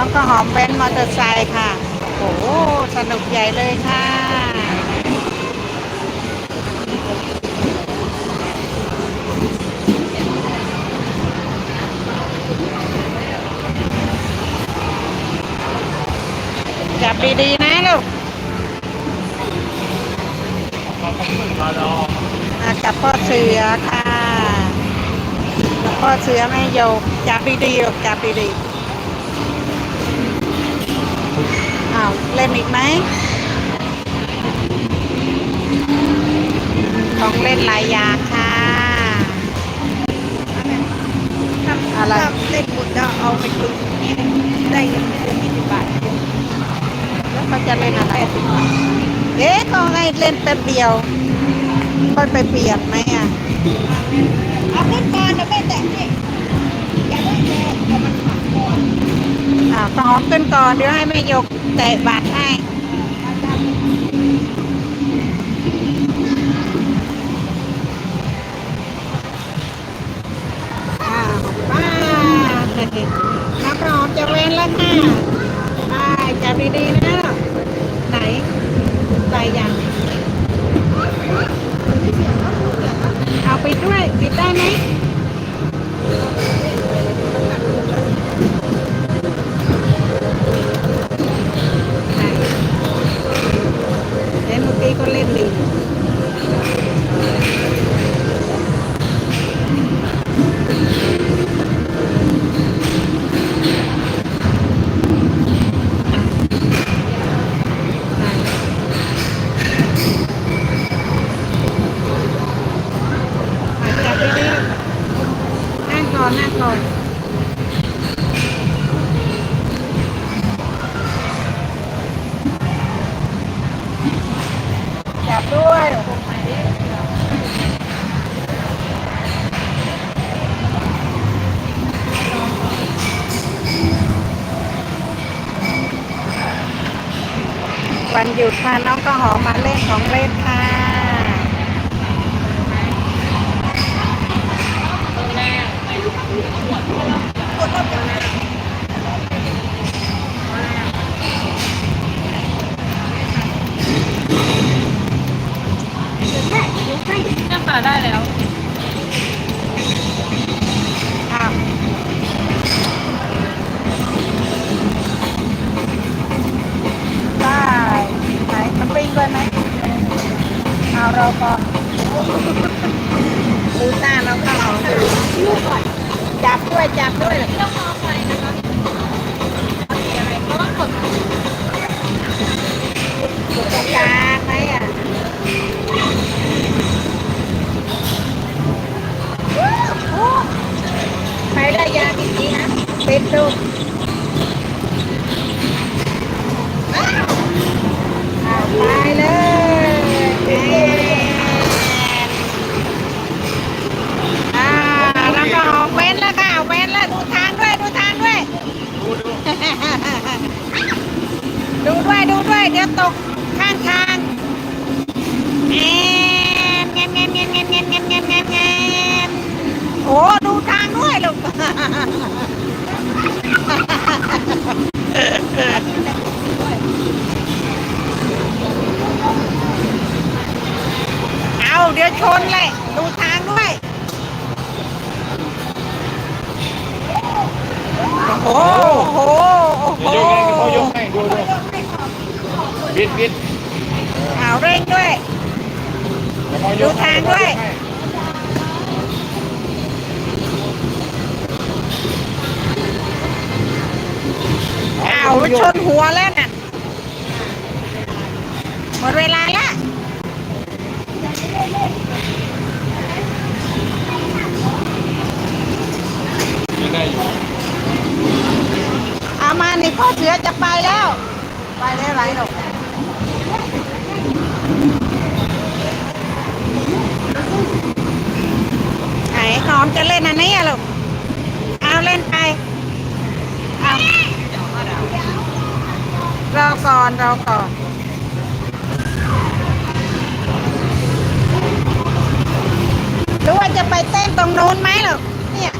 น้องก็หอมเบนมอเตอร์ไซค์ค่ะ โอ้โหสนุกใหญ่เลยค่ะ จับดีๆนะลูกอะกับพ่อเสือค่ะกับพ่อเสือแม่โยกจับดีๆจับดีๆาวเล่นอีกไหมของเล่นหลายอย่างค่ะอะไรถ้าเล่นหมดแล้วเอาไปตุนได้เงินยี่สิบบาทแล้วเขาจะเล่นอะไรเอ๊ะก็ให้เล่นแป๊บเดียวค่อยไปเปลี่ยนไหมอะเอาขึ้นก่อนเดี๋ยวแม่แตะใอ่าต้องหอมขึ้นก่อนเดี๋ยวให้แม่ยกแตะบาทให้อ้าวป้าน้ำหอมจะเว้นแล้วค่ะไปจับดีๆนะไหนใส่ยังเอาไปด้วยปิดได้ไหม นี้ก็เล่นหนึ่ง วยวันหยุดค่ะน้องก็หอมมาเล่นของเล่นค่ะ ได้แล้วอ้าวได้ไหนมันปิ้งด้วยไหมเอาเราก่อนดูหน้าน้องก็หอมจับด้วยจับด้วยต้องมอไฟนะคะอะไรเพราะว่ากดอยู่ตรงกลางไหมอะ เป็ดดูตายแล้ว เอาเดี๋ยชนเลยดูทางด้วย โอ้โห โอ้โหยกให้เขายกให้ดูดูบิดบิดเอาเร่งด้วย ดูทางด้วยเขากให้เอาชนหัวแล้วน่ะ หมดเวลาละ ยังได้อยู่ เอามานี่ พ่อเสือจะไปแล้ว ไปได้ไรหรอกไหนหอมจะเล่นอันนี้อะลูกเอาเล่นไปเอารอก่อนรอก่อนหรือว่าจะไปเต้นตรงนู้นไหมลูกเนี่ย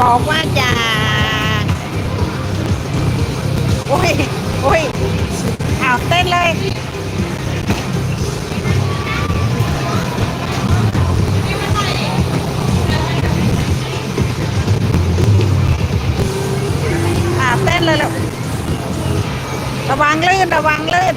บอกว่าจะ อ้ยโอ้ยอ้าวเต้นเลยอ่าเต้นเลยลูกระวังลื่นระวังลื่น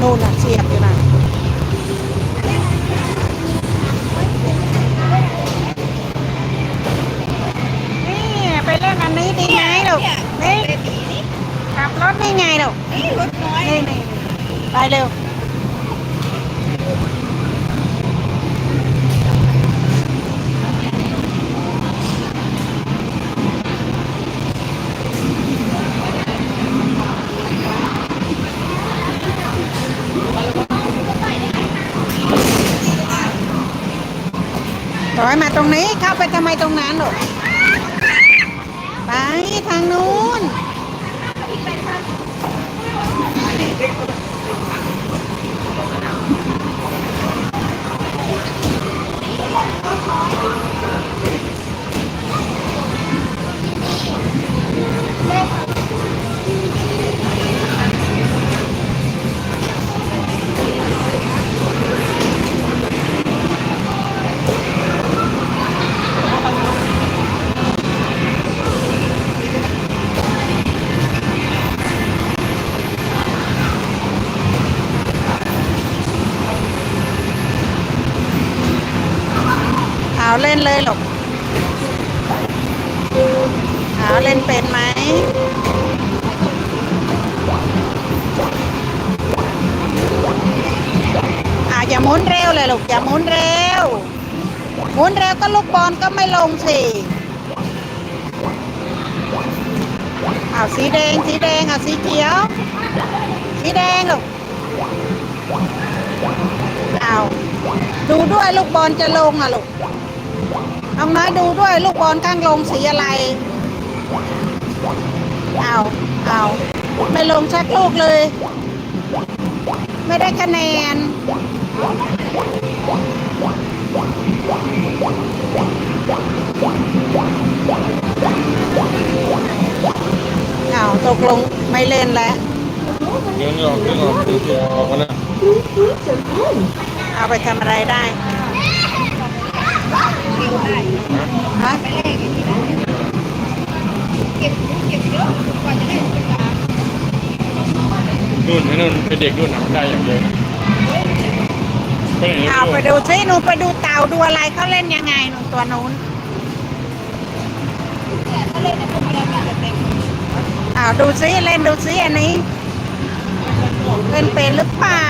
นู่นน่ะเสียบอยู่น่ะนี่ไปเล่นอันนี้ดีไหมลูกนี่เบบีนี่ขับรถได้ไงลูกนี่รถน้อยนี่นี่ไปเร็ว้อยมาตรงนี้เข้าไปทำไมตรงนั้นหรอไปทางนู้น เอาเล่นเลยหรอกเอาเล่นเป็นไหมอาอย่าหมุนเร็วเลยลูกอย่าหมุนเร็วหมุนเร็วก็ลูกบอลก็ไม่ลงสิเอาสีแดงสีแดงเอาสีเขียว สีแดงลูกเอาดูด้วยลูกบอลจะลงอะลูก น้องน้อยดูด้วยลูกบอลข้างลงสีอะไร เอาเอาไม่ลงชักลูกเลย ไม่ได้คะแนน เอาตกลงไม่เล่นแล้วเงินออกเงินออกเงินออกมาแล้วเอาไปทำอะไรได้ ฮะไปเลขอย่างนี้นะเก็บเก็บเยอะกว่าจะได้เป็นล้านนู่นนู่นเป็นเด็กนู่นทำได้อย่างเดียวไปไหนเอาไปดูซิหนูไปดูเต่าดูอะไรเขาเล่นยังไงหนูตัวนู้นอ่าเอาดูซิเล่นดูซิอันนี้เล่นเป็นหรือเปล่า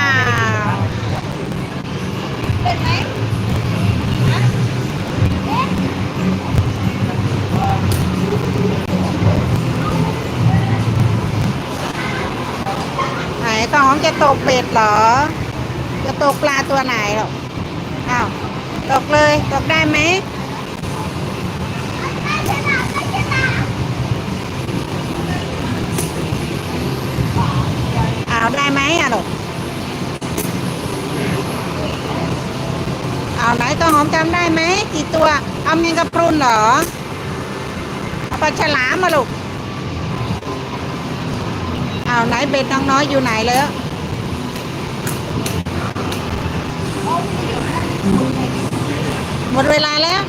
เป็นไหม นตองจะตกเป็ดเหรอ จะตกปลาตัวไหนหรออ้าวตกเลยตกได้ไหมอ้าวได้ไหมอะลูกเอาไหนตัวหอมจำได้ไหมกี่ตัว เอาเมงกระพรุนเหรอเอาปลาฉลามมาลูก อาไหนเบ็ดน้องน้อยอยู่ไหนแล้วหมดเวลาแล้ว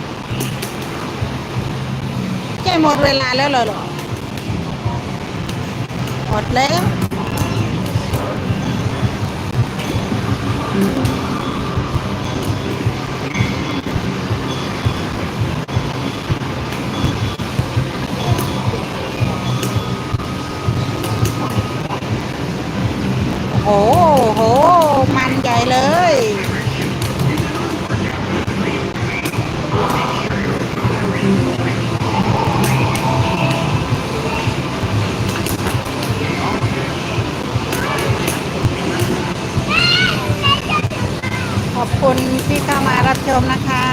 ใช่หมดเวลาแล้วเหรอหมดแล้ว ชมนะคะ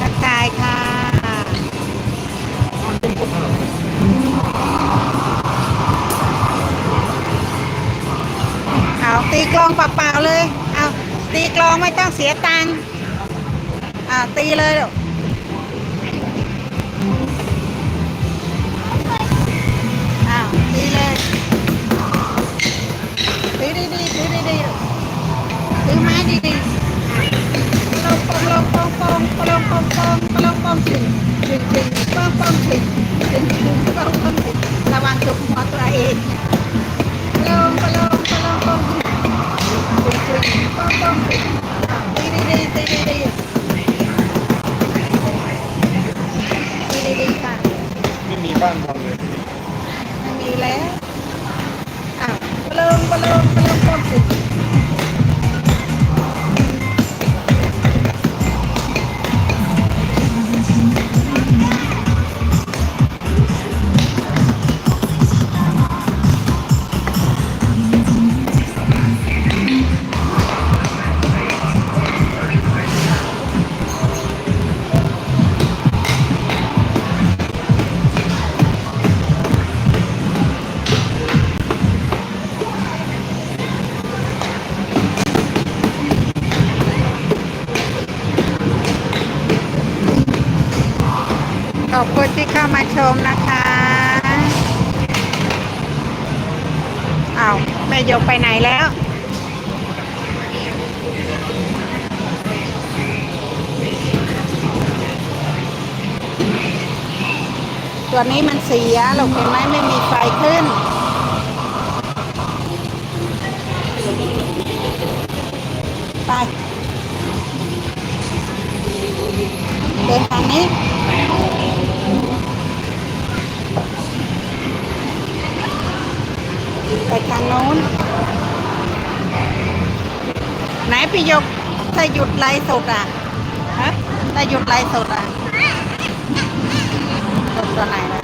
ทักทายค่ะเอาตีกลองเปล่าๆเลย เอาตีกลองไม่ต้องเสียตังค์อ่าตีเลยเดี๋ยว ขอบคุณที่เข้ามาชมนะคะอ้าวแม่ยกไปไหนแล้วตัวนี้มันเสียเราเห็นไหมไม่มีไฟขึ้น ไปเดินทางนี้ งโน้น ไหนพี่ยกถ้าหยุดไลฟ์สดอะฮะถ้าหยุดไลฟ์สดอะสดตัวไหนล่ะ